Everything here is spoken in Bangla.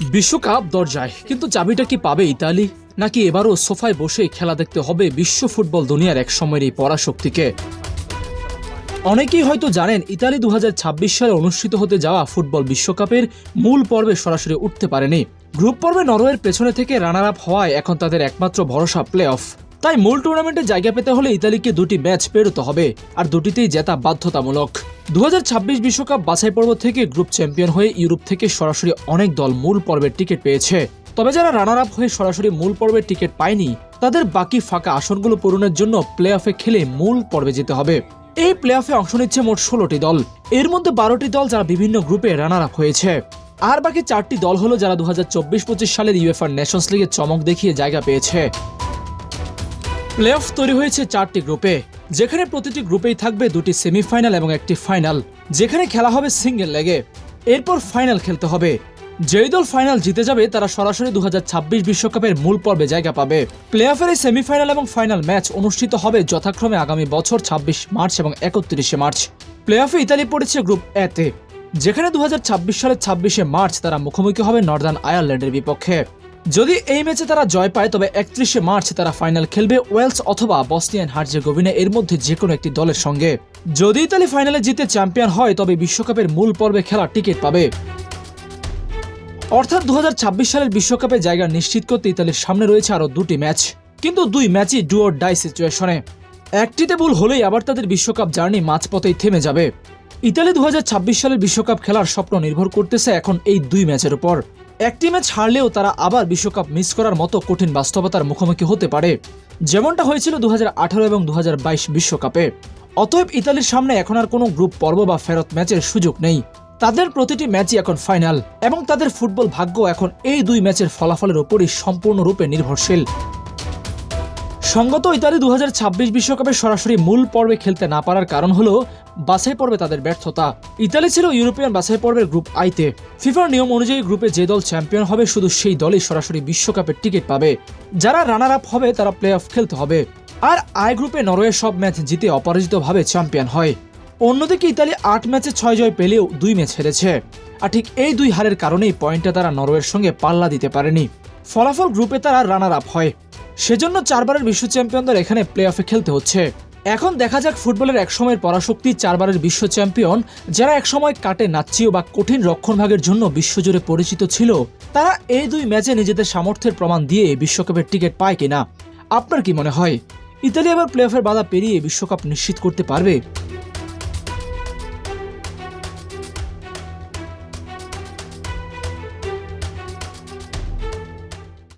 বিশ্বকাপ দরজায়। কিন্তু চাবিটা কি পাবে ইতালি? নাকি এবারও সোফায় বসে খেলা দেখতে হবে বিশ্ব ফুটবল দুনিয়ার এক সময়ের এই পরাশক্তিকে? অনেকেই হয়তো জানেন, ইতালি দু হাজার ছাব্বিশ সালে অনুষ্ঠিত হতে যাওয়া ফুটবল বিশ্বকাপের মূল পর্বে সরাসরি উঠতে পারেনি। গ্রুপ পর্বে নরওয়ের পেছনে থেকে রানার আপ হওয়ায় এখন তাদের একমাত্র ভরসা প্লে অফ তাই মূল টুর্নামেন্টে জায়গা পেতে হলে ইতালিকে দুটি ম্যাচ পেরোতে হবে, আর দুটিতেই জেতা বাধ্যতামূলক। দু বিশ্বকাপ বাছাই পর্ব থেকে গ্রুপ চ্যাম্পিয়ন হয়ে ইউরোপ থেকে সরাসরি অনেক দল মূল পর্বের টিকিট পেয়েছে। তবে যারা রানার আপ হয়ে সরাসরি মূল পর্বের টিকিট পায়নি, তাদের বাকি ফাঁকা আসনগুলো পূরণের জন্য প্লে অফে খেলে মূল পর্বে যেতে হবে। এই প্লে অফে অংশ নিচ্ছে মোট ষোলোটি দল। এর মধ্যে বারোটি দল যারা বিভিন্ন গ্রুপে রানার আপ হয়েছে। আর বাকি চারটি দল হলো যারা দু হাজার চব্বিশ পঁচিশ সালের ইউএফআর নেশনস লিগে চমক দেখিয়ে জায়গা পেয়েছে। প্লে অফ তৈরি হয়েছে চারটি গ্রুপে, যেখানে প্রতিটি গ্রুপেই থাকবে দুটি সেমিফাইনাল এবং একটি ফাইনাল, যেখানে খেলা হবে সিঙ্গেল লেগে। এরপর ফাইনাল খেলতে হবে। যেই দল ফাইনাল জিতে যাবে, তারা সরাসরি দু বিশ্বকাপের মূল পর্বে জায়গা পাবে। প্লে অফের এই সেমিফাইনাল এবং ফাইনাল ম্যাচ অনুষ্ঠিত হবে যথাক্রমে আগামী বছর ২৬ মার্চ এবং একত্রিশে মার্চ। প্লে অফে ইতালি পড়েছে গ্রুপ এতে, যেখানে দুহাজার ছাব্বিশ সালের ছাব্বিশে মার্চ তারা মুখোমুখি হবে নর্দার্ন আয়ারল্যান্ডের বিপক্ষে। যদি এই ম্যাচে তারা জয় পায়, তবে একত্রিশে মার্চ তারা ফাইনাল খেলবে ওয়েলস অথবা বস্নিয়ান হার্জেগোভিনা এর মধ্যে যে কোনো একটি দলের সঙ্গে। যদি ইতালি ফাইনালে জিতে চ্যাম্পিয়ন হয়, তবে বিশ্বকাপের মূল পর্বে খেলার টিকিট পাবে। অর্থাৎ দু হাজার ছাব্বিশ সালের বিশ্বকাপে জায়গা নিশ্চিত করতে ইতালির সামনে রয়েছে আরও দুটি ম্যাচ। কিন্তু দুই ম্যাচই ডুয়োর ডাই সিচুয়েশনে। একটিতে ভুল হলেই আবার তাদের বিশ্বকাপ জার্নি মাঝপথেই থেমে যাবে। ইতালি দু হাজার ছাব্বিশ সালের বিশ্বকাপ খেলার স্বপ্ন নির্ভর করতেছে এখন এই দুই ম্যাচের উপর। একটি ম্যাচ হারলেও তারা আবার বিশ্বকাপ মিস করার মতো কঠিন বাস্তবতার মুখোমুখি হতে পারে। যেমনটা হয়েছিল দু হাজার আঠারো এবং দু বিশ্বকাপে। অতএব ইতালির সামনে এখন আর কোনো গ্রুপ পর্ব বা ফেরত ম্যাচের সুযোগ নেই। তাদের প্রতিটি ম্যাচই এখন ফাইনাল এবং তাদের ফুটবল ভাগ্য এখন এই দুই ম্যাচের ফলাফলের উপরই সম্পূর্ণরূপে নির্ভরশীল। সঙ্গত ইতালি দু বিশ্বকাপে সরাসরি মূল পর্বে খেলতে না পারার কারণ হলো বাছাই পর্বে তাদের ব্যর্থতা। ইতালি ছিল ইউরোপিয়ান বাছাই পর্বের গ্রুপ আইতে। ফিফার নিয়ম অনুযায়ী গ্রুপে যে দল চ্যাম্পিয়ন হবে, শুধু সেই দলই সরাসরি বিশ্বকাপের টিকিট পাবে। যারা রানার আপ হবে, তারা প্লে অফ খেলতে হবে। আর আই গ্রুপে নরওয়ে সব ম্যাচ জিতে অপরাজিতভাবে চ্যাম্পিয়ন হয়। অন্যদিকে ইতালি আট ম্যাচে ছয় জয় পেলেও দুই ম্যাচ হেরেছে। আর ঠিক এই দুই হারের কারণেই পয়েন্টে তারা নরওয়ের সঙ্গে পাল্লা দিতে পারেনি। ফলাফল গ্রুপে তারা রানার আপ হয়। সেজন্য চারবারের বিশ্ব চ্যাম্পিয়নদের এখানে প্লে অফে খেলতে হচ্ছে। এখন দেখা যাক ফুটবলের একসময়ের পরাশক্তি চারবারের বিশ্ব চ্যাম্পিয়ন, যারা একসময় কাটে নাচিও বা কঠিন রক্ষণভাগের জন্য বিশ্বজুড়ে পরিচিত ছিল, তারা এই দুই ম্যাচে নিজেদের সামর্থ্যের প্রমাণ দিয়ে বিশ্বকাপের টিকিট পায় কিনা? আপনার কি মনে হয়? ইতালি এবার প্লে অফের বাধা পেরিয়ে বিশ্বকাপ নিশ্চিত করতে পারবে?